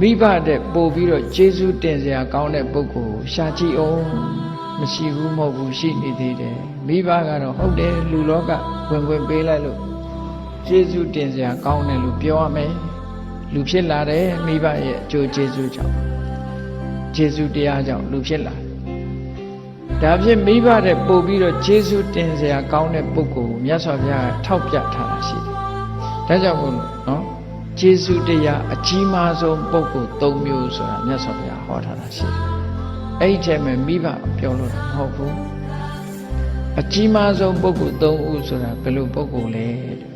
မိဘတဲ့ပို့ပြီးတော့ကျေးဇူးတင်စရာကောင်းတဲ့ပုဂ္ဂိုလ်ကိုရှာကြည့်အောင်မရှိဘူးမဟုတ်ဘူးရှိနေသေးတယ်မိဘကတော့ဟုတ်တယ်လူလောကဝင်ဝင်ပေးလိုက်လို့ကျေးဇူးတင်စရာကောင်းတယ်လို့ပြောရမယ်လူဖြစ်လာတယ်မိဘရဲ့အကျိုးကျေးဇူးကြောင့်ကျေးဇူးတရားကြောင့်လူဖြစ်လာတယ်ဒါဖြင့်မိဘတဲ့ပို့ပြီးတော့ကျေးဇူးတင်စရာကောင်းတဲ့ပုဂ္ဂိုလ်ကိုမြတ်စွာဘုရားကထောက်ပြထားတာရှိတယ်ဒါကြောင့်မို့လို့နော် ကျေးဇူးတရားအကြီးမားဆုံးပုဂ္ဂိုလ်၃မျိုးဆိုတာမြတ်စွာဘုရားဟောထားတာရှိတယ်အဲ့ဒီထဲမှာမိဘပြောလို့တော့မဟုတ်ဘူးအကြီးမားဆုံးပုဂ္ဂိုလ်၃ဦးဆိုတာဘယ်လိုပုဂ္ဂိုလ်လဲတဲ့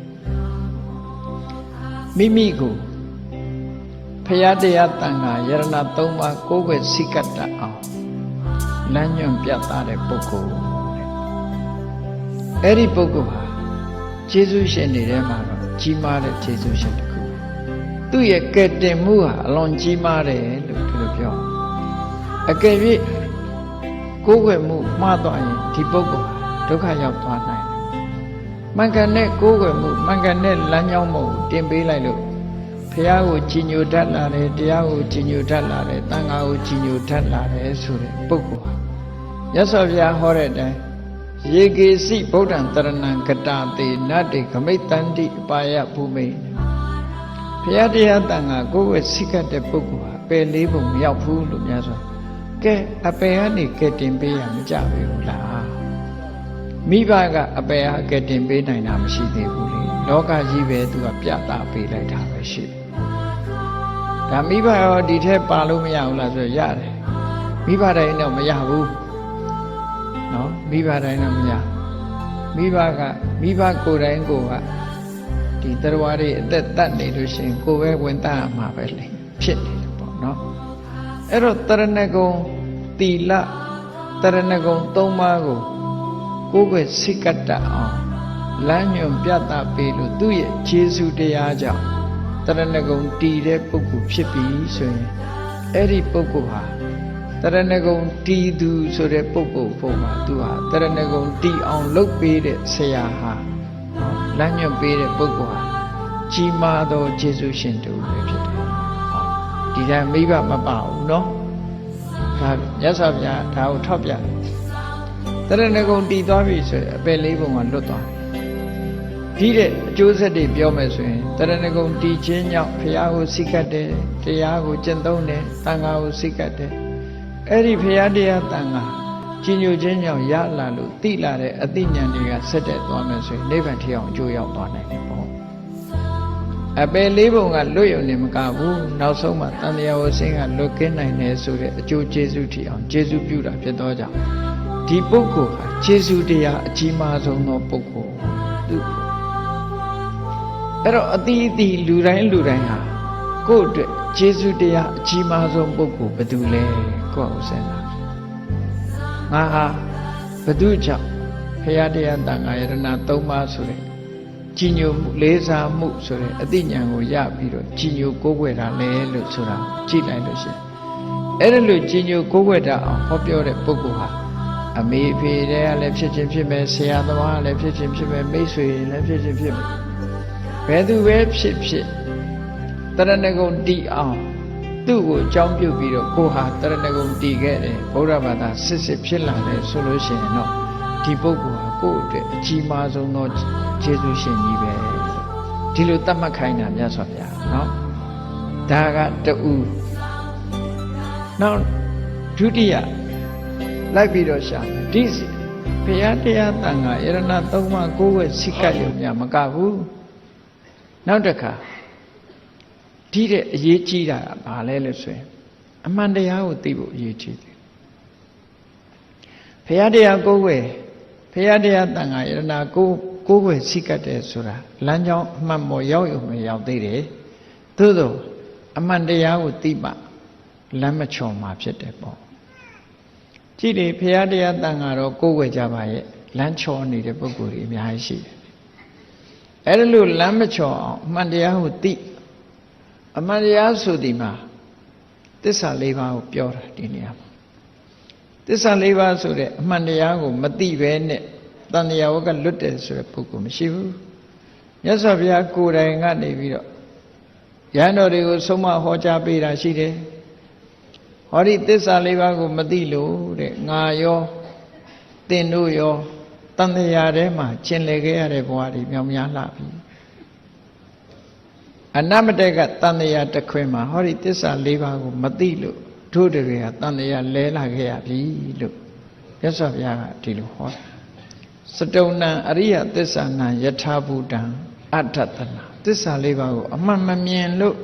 မိမိကိုဖရာတရားတန်ခါယရဏ၃ပါးကိုယ်ွယ်စိတ်ကတ္တအောင်လမ်းညွန်ပြသတဲ့ပုဂ္ဂိုလ်တဲ့အဲ့ဒီပုဂ္ဂိုလ်ဟာကျေးဇူးရှင်တွေထဲမှာတော့ကြီးမားတဲ့ကျေးဇူးရှင်တစ်ခု သူ့ရဲ့ကဲ့တင်မှုဟာအလွန်ကြီးမားတယ်လို့ဒီလိုပြောအကယ်၍ကိုယ်ွယ်မှုမှားသွားရင်ဒီပုဂ္ဂိုလ်ဟာဒုက္ခရောက်သွားနိုင်တယ်မှန်ကန်တဲ့ကိုယ်ွယ်မှုမှန်ကန်တဲ့လမ်းကြောင်းမှုကိုတင်ပေးလိုက်လို့ဖះကိုကြည်ညိုတတ်လာတယ်တရားကိုကြည်ညိုတတ်လာတယ်တန်ခါကိုကြည်ညိုတတ်လာတယ်ဆိုတဲ့ပုဂ္ဂိုလ်ဟာမြတ်စွာဘုရားဟောတဲ့အတိုင်းယေကေစီဗုဒ္ဓံတရဏံကတာတေနတ္တိခမိတ်တန္တိအပါယភူမိဘု ရားတရားတန်ခါကိုယ်ဝဲစိတ်ကတဲ့ပုဂ္ဂိုလ်ဟာပယ်လေးပုံမရောက်ဘူးလို့များစွာကဲအပယ်ကနေကဲတင်ပေးရမကြပြီဘူးလားမိဘကအပယ်ဟာကဲတင်ပေးနိုင်တာမရှိသေးဘူးလေလောကကြီးပဲသူကပြတာပေးလိုက်တာပဲရှိတယ်ဒါမိဘရောဒီထက်ပါလို့မရဘူးလားဆိုတော့ရတယ်မိဘတိုင်းတော့မရဘူးနော်မိဘတိုင်းတော့မရမိဘကမိဘကိုယ်တိုင်းကိုက ဒီတရားတွေအသက်တတ်နေလို့ရှိရင်ကိုယ်ပဲဝင်တတ်ရမှာပဲလေဖြစ်နေတယ်ပေါ့နော်အဲ့တော့တရဏဂုံတီလတရဏဂုံ၃ပါးကိုကိုယ်ပဲစိတ်ကတ္တအောင်လမ်းညွန်ပြသပေးလို့သူ့ရဲ့ခြေဆုတရားကြောင့်တရဏဂုံတည်တဲ့ပုဂ္ဂိုလ်ဖြစ်ပြီဆိုရင်အဲ့ဒီပုဂ္ဂိုလ်ဟာတရဏဂုံတည်သူဆိုတဲ့ပုဂ္ဂိုလ်ပုံမှာသူဟာတရဏဂုံတည်အောင်လုပ်ပေးတဲ့ဆရာဟာနော် လမ်းညွန်ပေးတဲ့ပုဂ္ဂိုလ်ဟာကြီးမားသောခြေဆုရှင်တူပဲဖြစ်တယ်ဟောဒီတိုင်းမိဘမပါဘူးเนาะဒါမြတ်စွာဘုရားဒါကိုထောက်ပြတယ်တရဏဂုံတည်သွားပြီဆိုရင်အပယ်လေးပုံကလွတ်သွားတယ်ဒီတဲ့အကျိုးဆက်တွေပြောမယ်ဆိုရင်တရဏဂုံတည်ခြင်းကြောင့်ဘုရားကိုစိတ်ကတ်တယ်တရားကိုကျင့်သုံးတယ်တန်ခါကိုစိတ်ကတ်တယ်အဲ့ဒီဘုရားတရားတန်ခါ ကြီးညိုခြင်းကြောင့်ရလာလို့တိလာတဲ့အသိဉာဏ်တွေကဆက်တက်သွားမယ်ဆိုရင်နိဗ္ဗာန်ထီအောင်အကျိုးရောက်သွားနိုင်တယ်ပေါ့အပယ်လေးပုံကလွတ်ရုံနဲ့မကဘူးနောက်ဆုံးမှတန်တရားဝဆင်းကလွတ်ကင်းနိုင်တယ်ဆိုတဲ့အကျိုးကျေးဇူးထီအောင်ကျေးဇူးပြုတာဖြစ်တော့ကြောင့်ဒီပုဂ္ဂိုလ်ဟာကျေးဇူးတရားအကြီးမားဆုံးသောပုဂ္ဂိုလ်သူအဲ့တော့အတိအတိလူတိုင်းလူတိုင်းဟာကိုယ့်အတွက်ကျေးဇူးတရားအကြီးမားဆုံးပုဂ္ဂိုလ်ဘယ်သူလဲကိုယ့်အောင်စဉ်းစား ငါဟာဘယ်သူကြောင့်ဖရာတရားတန်ခါယရဏ၃ပါးဆိုတဲ့ကြီးညိုမှုလေးစားမှုဆိုတဲ့အသိဉာဏ်ကိုရပြီးတော့ကြီးညိုကိုးကွယ်တာလဲလို့ဆိုတာကြည့်လိုက်လို့ရှိရင်အဲ့ဒါလို့ကြီးညိုကိုးကွယ်တာအောင်ဟောပြောတဲ့ပုဂ္ဂိုလ်ဟာအမေဖေတဲ့ကလည်းဖြစ်ချင်းဖြစ်မယ်ဆရာသမားကလည်းဖြစ်ချင်းဖြစ်မယ်မိတ်ဆွေလည်းဖြစ်ချင်းဖြစ်မယ်ဘယ်သူပဲဖြစ်ဖြစ်တရဏဂုံတီအောင် သူ့ကိုအကြောင်းပြုပြီးတော့ကိုဟာတရဏဂုံတီခဲ့တယ်ဗုဒ္ဓဘာသာစစ်စစ်ဖြစ်လာတယ်ဆိုလို့ရှိရင်တော့ဒီပုဂ္ဂိုလ်ဟာကိုယ့်အတွက်အကြီးမားဆုံးသောကျေးဇူးရှင်ကြီးပဲဒီလိုတတ်မှတ်ခိုင်းတာမြတ်စွာဘုရားเนาะဒါကတူနောက်ဒုတိယလိုက်ပြီးတော့ရှာမယ်ဒီဘုရားတရားတန်ခါယရဏသုံးပါးကိုယ်ဝဲစိတ်ကပ်ရုံများမကဘူးနောက်တစ်ခါ ဒီတဲ့အရေးကြီးတာကဘာလဲလို့ဆိုရင်အမှန်တရားကိုသိဖို့အရေးကြီးတယ်ဘုရားတရားကိုယ်ဝဲဘုရားတရားတန်ခါယရဏကိုကိုယ်ဝဲစိတ်ကပ်တယ်ဆိုတာလမ်းကြောင်းအမှန်ပေါ်ရောက်ရုံနဲ့ရောက်သေးတယ်သို့သောအမှန်တရားကိုသိမှလမ်းမချော်မှာဖြစ်တယ်ပေါ့ကြည့်လေဘုရားတရားတန်ခါတော့ကိုယ်ဝဲကြပါရဲ့လမ်းချော်နေတဲ့ပုဂ္ဂိုလ်တွေအများကြီးရှိတယ်အဲ့ဒါလို့လမ်းမချော်အောင်အမှန်တရားကိုသိ အမှန်တရားဆိုဒီမှာသစ္စာလေးပါးကိုပြောတာဒီနေရာမှာသစ္စာလေးပါးဆိုတဲ့အမှန်တရားကိုမသိဘဲနဲ့တန်တရားဝကလွတ်တယ်ဆိုတဲ့ပုဂ္ဂိုလ်မရှိဘူးမြတ်စွာဘုရားကိုယ်တိုင်ကနေပြီးတော့ရဟန်းတော်တွေကိုဆုံးမဟောကြားပေးတာရှိတယ်ဟောဒီသစ္စာလေးပါးကိုမသိလို့တဲ့ငါရောသင်တို့ရောတန်တရားထဲမှာကျင်လည်ခဲ့ရတဲ့ဘဝတွေမြောင်များလှပြီ အနမတက်ကတန်တရားတစ်ခွင်မှာဟောဒီသစ္စာလေးပါးကိုမသိလို့တို့တွေကတန်တရားလဲလာခဲ့ရပြီလို့မြတ်စွာဘုရားကဒီလိုဟောတာစတုဏံအရိယသစ္စာနံယထာဘူတံအဋ္ဌတနာသစ္စာလေးပါးကိုအမှန်မမြင်လို့